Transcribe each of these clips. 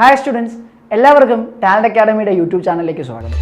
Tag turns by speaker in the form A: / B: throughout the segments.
A: Hi students എല്ലാവർക്കും talent അക്കാഡമിയുടെ YouTube ചാനലിലേക്ക് സ്വാഗതം.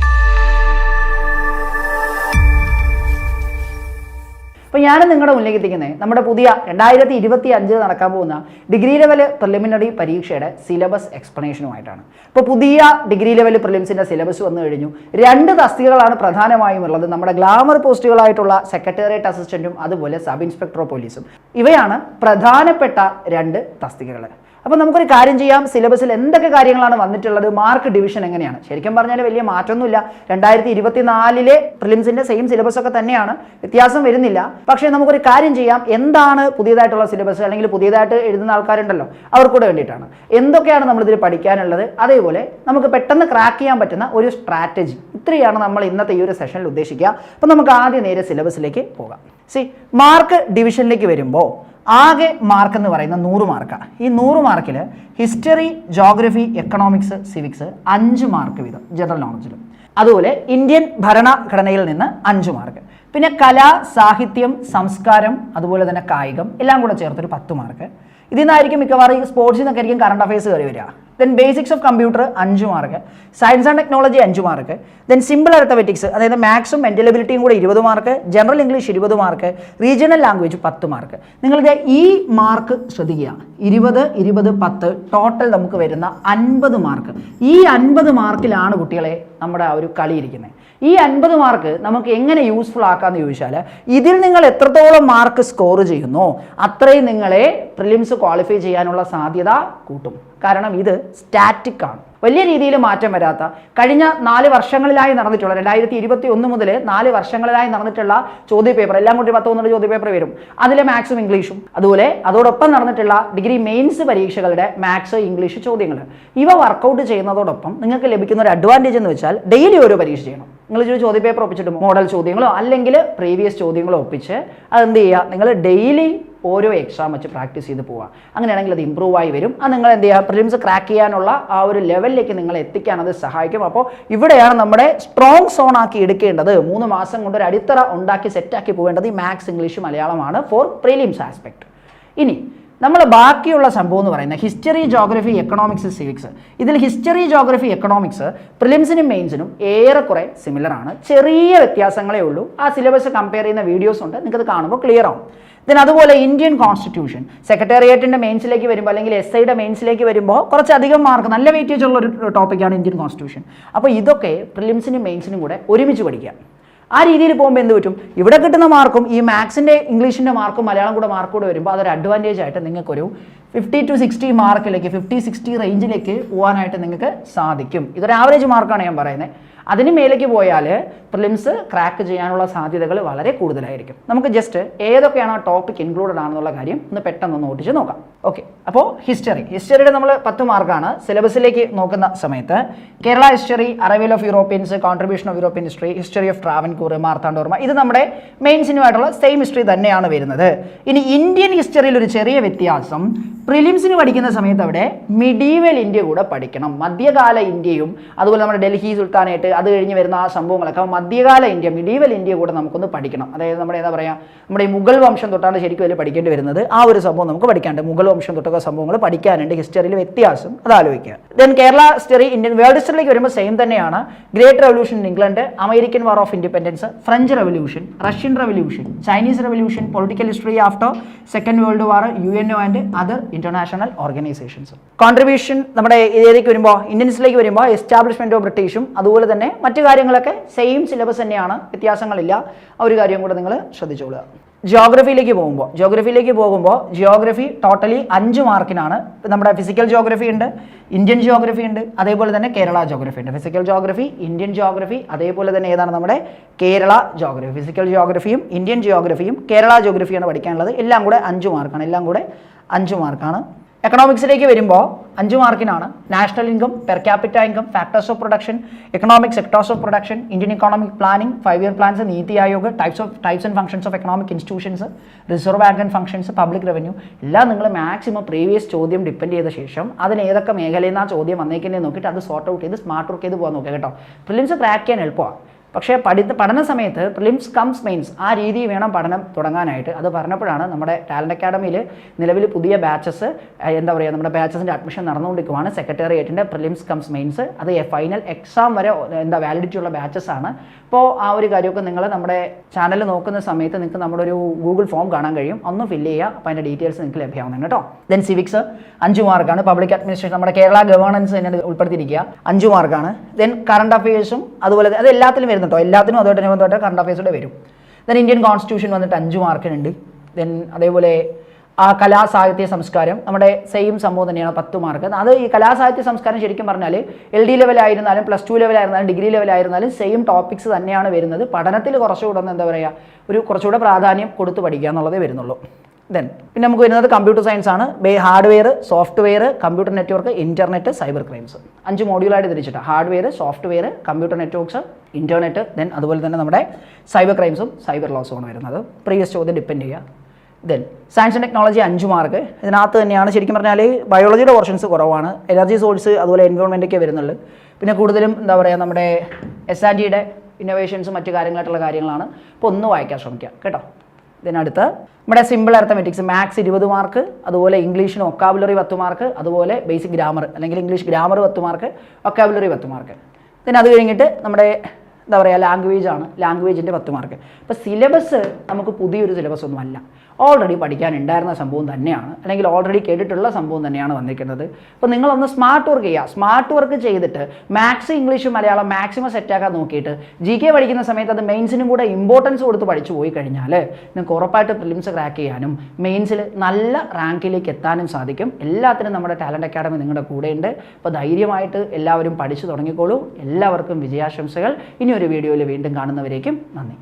A: അപ്പോൾ ഞാൻ നിങ്ങളുടെ മുന്നിലേക്ക് എത്തിക്കുന്നത് നമ്മുടെ പുതിയ രണ്ടായിരത്തി ഇരുപത്തി അഞ്ചിൽ നടക്കാൻ പോകുന്ന ഡിഗ്രി ലെവൽ പ്രിലിമിനറി പരീക്ഷയുടെ സിലബസ് എക്സ്പ്ലനേഷനുമായിട്ടാണ് ഇപ്പോൾ പുതിയ ഡിഗ്രി ലെവൽ പ്രിലിംസിന്റെ സിലബസ് വന്നു കഴിഞ്ഞു. രണ്ട് തസ്തികകളാണ് പ്രധാനമായും ഉള്ളത്. നമ്മുടെ ഗ്ലാമർ പോസ്റ്റുകളായിട്ടുള്ള സെക്രട്ടേറിയറ്റ് അസിസ്റ്റന്റും അതുപോലെ സബ് ഇൻസ്പെക്ടർ പോലീസും ഇവയാണ് പ്രധാനപ്പെട്ട രണ്ട് തസ്തികകൾ അപ്പോൾ നമുക്കൊരു കാര്യം ചെയ്യാം. സിലബസിൽ എന്തൊക്കെ കാര്യങ്ങളാണ് വന്നിട്ടുള്ളത്? മാർക്ക് ഡിവിഷൻ എങ്ങനെയാണ്? ശരിക്കും പറഞ്ഞാൽ വലിയ മാറ്റമൊന്നുമില്ല. രണ്ടായിരത്തി ഇരുപത്തിനാലിലെ പ്രിലിംസിന്റെ സെയിം സിലബസ് ഒക്കെ തന്നെയാണ്. വ്യത്യാസം വരുന്നില്ല. പക്ഷേ നമുക്കൊരു കാര്യം ചെയ്യാം. എന്താണ് പുതിയതായിട്ടുള്ള സിലബസ്? അല്ലെങ്കിൽ പുതിയതായിട്ട് എഴുതുന്ന ആൾക്കാരുണ്ടല്ലോ അവർക്കൂടെ വേണ്ടിയിട്ടാണ്. എന്തൊക്കെയാണ് നമ്മളിതിൽ പഠിക്കാനുള്ളത്? അതേപോലെ നമുക്ക് പെട്ടെന്ന് ക്രാക്ക് ചെയ്യാൻ പറ്റുന്ന ഒരു സ്ട്രാറ്റജി ഇത്രയാണ് നമ്മൾ ഇന്നത്തെ ഈ ഒരു സെഷനിൽ ഉദ്ദേശിക്കുക. അപ്പോൾ നമുക്ക് ആദ്യം നേരെ സിലബസിലേക്ക് പോകാം. സി മാർക്ക് ഡിവിഷനിലേക്ക് വരുമ്പോൾ ആകെ മാർക്ക് എന്ന് പറയുന്ന നൂറ് മാർക്കാണ് ഈ നൂറ് മാർക്കിൽ ഹിസ്റ്ററി ജോഗ്രഫി എക്കണോമിക്സ് സിവിക്സ് അഞ്ച് മാർക്ക് വീതം ജനറൽ നോളജിൽ അതുപോലെ ഇന്ത്യൻ ഭരണഘടനയിൽ നിന്ന് അഞ്ച് മാർക്ക് പിന്നെ കല സാഹിത്യം സംസ്കാരം അതുപോലെ തന്നെ കായികം എല്ലാം കൂടെ ചേർത്തൊരു പത്ത് മാർക്ക് ഇതിൽ നിന്നായിരിക്കും മിക്കവാറും ഈ സ്പോർട്സിൽ നിന്നൊക്കെ ആയിരിക്കും കറണ്ട് അഫയേഴ്സ് കയറി വരിക. ദെൻ ബേസിക്സ് ഓഫ് കമ്പ്യൂട്ടർ അഞ്ച് മാർക്ക് സയൻസ് ആൻഡ് ടെക്നോളജി അഞ്ച് മാർക്ക് ദെൻ സിമ്പിൾ അർത്ഥമെറ്റിക്സ് അതായത് മാത്സും മെന്റലബിലിറ്റിയും കൂടെ ഇരുപത് മാർക്ക് ജനറൽ ഇംഗ്ലീഷ് ഇരുപത് മാർക്ക് റീജിയണൽ ലാംഗ്വേജ് പത്ത് മാർക്ക് നിങ്ങളിത് ഈ മാർക്ക് ശ്രദ്ധിക്കുക. ഇരുപത് ഇരുപത് പത്ത് ടോട്ടൽ നമുക്ക് വരുന്ന അൻപത് മാർക്ക് ഈ അൻപത് മാർക്കിലാണ് കുട്ടികളെ നമ്മുടെ ആ ഒരു കളി ഇരിക്കുന്നത്. ഈ അൻപത് മാർക്ക് നമുക്ക് എങ്ങനെ യൂസ്ഫുൾ ആക്കാമെന്ന് ചോദിച്ചാൽ ഇതിൽ നിങ്ങൾ എത്രത്തോളം മാർക്ക് സ്കോർ ചെയ്യുന്നു അത്രയും നിങ്ങളെ പ്രിലിംസ് ക്വാളിഫൈ ചെയ്യാനുള്ള സാധ്യത കൂട്ടും. കാരണം ഇത് സ്റ്റാറ്റിക് ആണ്. വലിയ രീതിയിൽ മാറ്റം വരാത്ത കഴിഞ്ഞ നാല് വർഷങ്ങളിലായി നടന്നിട്ടുള്ള രണ്ടായിരത്തി ഇരുപത്തി ഒന്ന് മുതൽ നാല് വർഷങ്ങളിലായി നടന്നിട്ടുള്ള ചോദ്യപേപ്പർ എല്ലാം കൂടി പത്ത് ചോദ്യപേപ്പർ ചോദ്യ പേപ്പർ വരും. അതിലെ മാത്സും ഇംഗ്ലീഷും. അതുപോലെ അതോടൊപ്പം നടന്നിട്ടുള്ള ഡിഗ്രി മെയിൻസ് പരീക്ഷകളുടെ മാത്സ് ഇംഗ്ലീഷ് ചോദ്യങ്ങൾ ഇവ വർക്കൗട്ട് ചെയ്യുന്നതോടൊപ്പം നിങ്ങൾക്ക് ലഭിക്കുന്ന ഒരു അഡ്വാന്റേജ് എന്ന് വെച്ചാൽ ഡെയിലി ഓരോ പരീക്ഷ ചെയ്യണം. നിങ്ങൾ ഒരു ചോദ്യപേപ്പർ ഒപ്പിച്ചിട്ട് മോഡൽ ചോദ്യങ്ങളോ അല്ലെങ്കിൽ പ്രീവിയസ് ചോദ്യങ്ങളോ ഒപ്പിച്ച് അതെന്ത് ചെയ്യുക? നിങ്ങൾ ഡെയിലി ഓരോ എക്സാം വെച്ച് പ്രാക്ടീസ് ചെയ്ത് പോവുക അങ്ങനെയാണെങ്കിൽ അത് ഇമ്പ്രൂവ് ആയി വരും. അത് നിങ്ങൾ എന്ത് ചെയ്യുക പ്രിലിംസ് ക്രാക്ക് ചെയ്യാനുള്ള ആ ഒരു ലെവലിലേക്ക് നിങ്ങൾ എത്തിക്കാൻ അത് സഹായിക്കും. അപ്പോൾ ഇവിടെയാണ് നമ്മുടെ സ്ട്രോങ് സോൺ ആക്കി എടുക്കേണ്ടത്. മൂന്ന് മാസം കൊണ്ട് ഒരു അടിത്തറ ഉണ്ടാക്കി സെറ്റാക്കി പോകേണ്ടത് ഈ മാത്സ് ഇംഗ്ലീഷ് മലയാളമാണ് ഫോർ പ്രിലിംസ് ആസ്പെക്ട് ഇനി നമ്മൾ ബാക്കിയുള്ള സംഭവം എന്ന് പറയുന്നത് ഹിസ്റ്ററി ജോഗ്രഫി എക്കണോമിക്സ് സിവിക്സ് ഇതിൽ ഹിസ്റ്ററി ജോഗ്രഫി എക്കണോമിക്സ് പ്രിലിംസിനും മെയിൻസിനും ഏറെക്കുറെ സിമിലർ ആണ്. ചെറിയ വ്യത്യാസങ്ങളേ ഉള്ളൂ. ആ സിലബസ് കമ്പയർ ചെയ്യുന്ന വീഡിയോസ് ഉണ്ട്. നിങ്ങൾക്കത് കാണുമ്പോൾ ക്ലിയർ ആവും. ദെൻ അതുപോലെ ഇന്ത്യൻ കോൺസ്റ്റിറ്റ്യൂഷൻ സെക്രട്ടേറിയറ്റിന്റെ മെയിൻസിലേക്ക് വരുമ്പോൾ അല്ലെങ്കിൽ എസ് ഐയുടെ മെയിൻസിലേക്ക് വരുമ്പോൾ കുറച്ചധികം മാർക്ക് നല്ല വെയിറ്റേജ് ഉള്ള ഒരു ടോപ്പിക്കാണ് ഇന്ത്യൻ കോൺസ്റ്റിറ്റ്യൂഷൻ അപ്പോൾ ഇതൊക്കെ പ്രിലിംസിനും മെയിൻസിനും കൂടെ ഒരുമിച്ച് പഠിക്കാം ആ രീതിയിൽ പോകുമ്പോൾ എന്ത് പറ്റും? ഇവിടെ കിട്ടുന്ന മാർക്കും ഈ മാത്സിന്റെ ഇംഗ്ലീഷിന്റെ മാർക്കും മലയാളം കൂടെ മാർക്ക് കൂടെ വരുമ്പോൾ അതൊരു അഡ്വാന്റേജ് ആയിട്ട് നിങ്ങൾക്കൊരു ഫിഫ്റ്റി ടു സിക്സ്റ്റി മാർക്കിലേക്ക് ഫിഫ്റ്റി സിക്സ്റ്റി റേഞ്ചിലേക്ക് പോകാനായിട്ട് നിങ്ങൾക്ക് സാധിക്കും. ഇതൊരു ആവറേജ് മാർക്കാണ് ഞാൻ പറയുന്നത് അതിന് മേലേക്ക് പോയാൽ പ്രിലിംസ് ക്രാക്ക് ചെയ്യാനുള്ള സാധ്യതകൾ വളരെ കൂടുതലായിരിക്കും. നമുക്ക് ജസ്റ്റ് ഏതൊക്കെയാണ് ആ ടോപ്പിക് ഇൻക്ലൂഡഡ് ആണെന്നുള്ള കാര്യം ഒന്ന് പെട്ടെന്ന് നോട്ടിച്ച് നോക്കാം. ഓക്കെ അപ്പോൾ ഹിസ്റ്ററി ഹിസ്റ്ററിയുടെ നമ്മൾ പത്ത് മാർക്കാണ് സിലബസിലേക്ക് നോക്കുന്ന സമയത്ത് Kerala history arrival of Europeans contribution of European history history of Travancore Marthandavarma ഇത് നമ്മുടെ മെയിൻസിനുമായിട്ടുള്ള സെയിം ഹിസ്റ്ററി തന്നെയാണ് വരുന്നത്. ഇനി ഇന്ത്യൻ ഹിസ്റ്ററിയിൽ ഒരു ചെറിയ വ്യത്യാസം പ്രിലിംസിന് പഠിക്കുന്ന സമയത്ത് അവിടെ മിഡീവൽ ഇന്ത്യ കൂടെ പഠിക്കണം. മധ്യകാല ഇന്ത്യയും അതുപോലെ നമ്മുടെ ഡൽഹി സുൽത്താനായിട്ട് അത് കഴിഞ്ഞ് വരുന്ന ആ സംഭവങ്ങളൊക്കെ മധ്യകാല ഇന്ത്യ മിഡീവൽ ഇന്ത്യ കൂടെ നമുക്കൊന്ന് പഠിക്കണം. അതായത് നമ്മുടെ എന്താ പറയുക നമ്മുടെ ഈ മുഗൾ വംശം തൊട്ടാണ് ശരിക്കും അതിൽ പഠിക്കേണ്ടി വരുന്നത്. ആ ഒരു സംഭവം നമുക്ക് പഠിക്കാണ്ട് മുഗൾ വംശം തൊട്ടൊക്കെ സംഭവങ്ങൾ പഠിക്കാനുണ്ട്. ഹിസ്റ്ററിയിൽ വ്യത്യാസം അത് ആലോചിക്കുക then Kerala history Indian world ഹിസ്റ്ററിലേക്ക് വരുമ്പോൾ സെയിം തന്നെയാണ്. Great revolution in England American war of independence French revolution Russian revolution Chinese revolution political history after second world war U N O and other international organisations contribution നമ്മുടെ ഇതിലേക്ക് വരുമ്പോൾ ഇന്ത്യൻസിലേക്ക് വരുമ്പോൾ establishment of ബ്രിട്ടീഷും അതുപോലെ തന്നെ മറ്റു കാര്യങ്ങളൊക്കെ same syllabus തന്നെയാണ്. വ്യത്യാസങ്ങളില്ല. ആ ഒരു കാര്യം കൂടെ നിങ്ങൾ ശ്രദ്ധിച്ചോളുക. ജിയോഗ്രഫിയിലേക്ക് പോകുമ്പോൾ ജിയോഗ്രഫിയിലേക്ക് പോകുമ്പോൾ ജിയോഗ്രഫി ടോട്ടലി അഞ്ച് മാർക്കിനാണ്. നമ്മുടെ ഫിസിക്കൽ ജിയോഗ്രഫി ഉണ്ട് ഇന്ത്യൻ ജിയോഗ്രഫി ഉണ്ട് അതേപോലെ തന്നെ കേരള ജോഗ്രഫി ഉണ്ട്. ഫിസിക്കൽ ജോഗ്രഫി ഇന്ത്യൻ ജിയോഗ്രഫി അതേപോലെ തന്നെ ഏതാണ് നമ്മുടെ കേരള ജോഗ്രഫി ഫിസിക്കൽ ജിയോഗ്രഫിയും ഇന്ത്യൻ ജിയോഗ്രഫിയും കേരള ജോഗ്രഫിയാണ് പഠിക്കാനുള്ളത്. എല്ലാം കൂടെ അഞ്ച് മാർക്കാണ്. എല്ലാം കൂടെ അഞ്ച് മാർക്കാണ്. എക്കണോമിക്സിലേക്ക് വരുമ്പോൾ അഞ്ച് മാർക്കിനാണ്. National income per capita income factors of production economic sectors of production Indian economic planning five year plans NITI Aayog types of types and functions of economic institutions reserve bank and functions public revenue എല്ലാം നിങ്ങൾ maximum previous ചോദ്യം depend ചെയ്ത ശേഷം അതിന് ഏതൊക്കെ മേഖലയിൽ നിന്നാണ് ചോദ്യം വന്നേക്കുന്നത് നോക്കിയിട്ട് അത് സോർട്ട് ഔട്ട് ചെയ്ത് സ്മാർട്ട് വർക്ക് ചെയ്ത് പോകാൻ നോക്കുക കേട്ടോ. പ്രിലിംസ് ക്രാക്ക് ചെയ്യാൻ എളുപ്പമാണ് പക്ഷേ പഠി പഠന സമയത്ത് പ്രിലിംസ് കംസ് മെയിൻസ് ആ രീതി വേണം പഠനം തുടങ്ങാനായിട്ട്. അത് പറഞ്ഞപ്പോഴാണ് നമ്മുടെ ടാലന്റ് അക്കാഡമിയിൽ നിലവിൽ പുതിയ ബാച്ചസ് എന്താ പറയുക നമ്മുടെ ബാച്ചസിന്റെ അഡ്മിഷൻ നടന്നുകൊണ്ടിരിക്കുവാണ്. സെക്രട്ടേറിയറ്റിന്റെ പ്രിലിംസ് കംസ് മെയിൻസ് അത് ഫൈനൽ എക്സാം വരെ എന്താ വാലിഡിറ്റി ഉള്ള ബാച്ചസ് ആണ്. അപ്പോൾ ആ ഒരു കാര്യമൊക്കെ നിങ്ങൾ നമ്മുടെ ചാനൽ നോക്കുന്ന സമയത്ത് നിങ്ങൾക്ക് നമ്മുടെ ഒരു ഗൂഗിൾ ഫോം കാണാൻ കഴിയും. ഒന്ന് ഫില്ല് ചെയ്യുക. അപ്പോൾ അതിന്റെ ഡീറ്റെയിൽസ് നിങ്ങൾക്ക് ലഭ്യമാവുന്നുണ്ട് കേട്ടോ. ദെൻ സിവിക്സ് അഞ്ച് മാർക്കാണ്. പബ്ലിക് അഡ്മിനിസ്ട്രേഷൻ നമ്മുടെ കേരള ഗവേണൻസ് തന്നെ ഉൾപ്പെടുത്തിയിരിക്കുക. അഞ്ച് മാർക്കാണ്. ദെൻ കറണ്ട് അഫയേഴ്സും അതുപോലെ അത് എല്ലാത്തിലും വരുന്നുണ്ടോ എല്ലാത്തിനും അതുമായിട്ട് അനുബന്ധമായിട്ട് കറണ്ട് അഫയേഴ്സൂടെ വരും. ദെൻ ഇന്ത്യൻ കോൺസ്റ്റിറ്റ്യൂഷൻ വന്നിട്ട് അഞ്ച് മാർക്കിനുണ്ട് ദെൻ അതേപോലെ ആ കലാ സാഹിത്യ സംസ്കാരം നമ്മുടെ സെയിം സംഭവം തന്നെയാണ് പത്ത് മാർക്ക് അത് ഈ കലാസാഹിത്യ സംസ്കാരം ശരിക്കും പറഞ്ഞാൽ എൽ ഡി ലെവലായിരുന്നാലും പ്ലസ് ടു ലെവലായിരുന്നാലും ഡിഗ്രി ലെവലായിരുന്നാലും സെയിം ടോപ്പിക്സ് തന്നെയാണ് വരുന്നത്. പഠനത്തിൽ കുറച്ചുകൂടെ ഒന്ന് എന്താ പറയുക ഒരു കുറച്ചുകൂടെ പ്രാധാന്യം കൊടുത്ത് പഠിക്കുക എന്നുള്ളതേ വരുന്നുള്ളൂ. ദെൻ പിന്നെ നമുക്ക് വരുന്നത് കമ്പ്യൂട്ടർ സയൻസ് ആണ്. Hardware software computer network internet cyber crimes അഞ്ച് മോഡ്യൂളായിട്ട് തിരിച്ചിട്ട്. Hardware software computer networks internet then അതുപോലെ തന്നെ നമ്മുടെ സൈബർ ക്രൈംസും സൈബർ ലോസുമാണ് വരുന്നത്. പ്രീവിയസ് ചോദ്യം ഡിപ്പെൻഡ് ചെയ്യുക ദെൻ സയൻസ് ആൻഡ് ടെക്നോളജി അഞ്ച് മാർക്ക് ഇതിനകത്ത് തന്നെയാണ് ശരിക്കും പറഞ്ഞാൽ ബയോളജിയുടെ പോർഷൻസ് കുറവാണ്. എനർജി സോഴ്സ് അതുപോലെ എൻവയോൺമെന്റൊക്കെ വരുന്നുള്ളൂ. പിന്നെ കൂടുതലും എന്താ പറയുക നമ്മുടെ എസ് ആർ ജിയുടെ ഇന്നോവേഷൻസും മറ്റു കാര്യങ്ങളായിട്ടുള്ള കാര്യങ്ങളാണ്. അപ്പോൾ ഒന്ന് വായിക്കാൻ ശ്രമിക്കുക കേട്ടോ? ഇതിനടുത്ത്. നമ്മുടെ സിമ്പിൾ അർത്ഥമെറ്റിക്സ് മാത്സ് ഇരുപത് മാർക്ക് അതുപോലെ ഇംഗ്ലീഷിന് ഒക്കാബുലറി പത്ത് മാർക്ക് അതുപോലെ ബേസിക് ഗ്രാമർ അല്ലെങ്കിൽ ഇംഗ്ലീഷ് ഗ്രാമർ പത്ത് മാർക്ക് ഒക്കാബുലറി പത്ത് മാർക്ക് പിന്നെ അത് കഴിഞ്ഞിട്ട് നമ്മുടെ എന്താ പറയുക ലാംഗ്വേജ് ആണ്. ലാംഗ്വേജിന്റെ പത്ത് മാർക്ക് അപ്പോൾ സിലബസ് നമുക്ക് പുതിയൊരു സിലബസ് ഒന്നും അല്ല. ഓൾറെഡി പഠിക്കാനുണ്ടായിരുന്ന സംഭവം തന്നെയാണ്. അല്ലെങ്കിൽ ഓൾറെഡി കേട്ടിട്ടുള്ള സംഭവം തന്നെയാണ് വന്നിരിക്കുന്നത്. അപ്പോൾ നിങ്ങളൊന്ന് സ്മാർട്ട് വർക്ക് ചെയ്യുക. സ്മാർട്ട് വർക്ക് ചെയ്തിട്ട് മാത്സ് ഇംഗ്ലീഷ് മലയാളം മാക്സിമം സെറ്റാക്കാൻ നോക്കിയിട്ട് ജി കെ പഠിക്കുന്ന സമയത്ത് അത് മെയിൻസിനും കൂടെ ഇമ്പോർട്ടൻസ് കൊടുത്ത് പഠിച്ചു പോയി കഴിഞ്ഞാൽ നിങ്ങൾക്ക് ഉറപ്പായിട്ട് പ്രിലിംസ് ക്രാക്ക് ചെയ്യാനും മെയിൻസിൽ നല്ല റാങ്കിലേക്ക് എത്താനും സാധിക്കും. എല്ലാത്തിനും നമ്മുടെ ടാലന്റ് അക്കാഡമി നിങ്ങളുടെ കൂടെയുണ്ട്. അപ്പോൾ ധൈര്യമായിട്ട് എല്ലാവരും പഠിച്ചു തുടങ്ങിക്കോളൂ. എല്ലാവർക്കും വിജയാശംസകൾ. ഇനി ഒരു വീഡിയോയിൽ വീണ്ടും കാണുന്നവരേക്കും നന്ദി.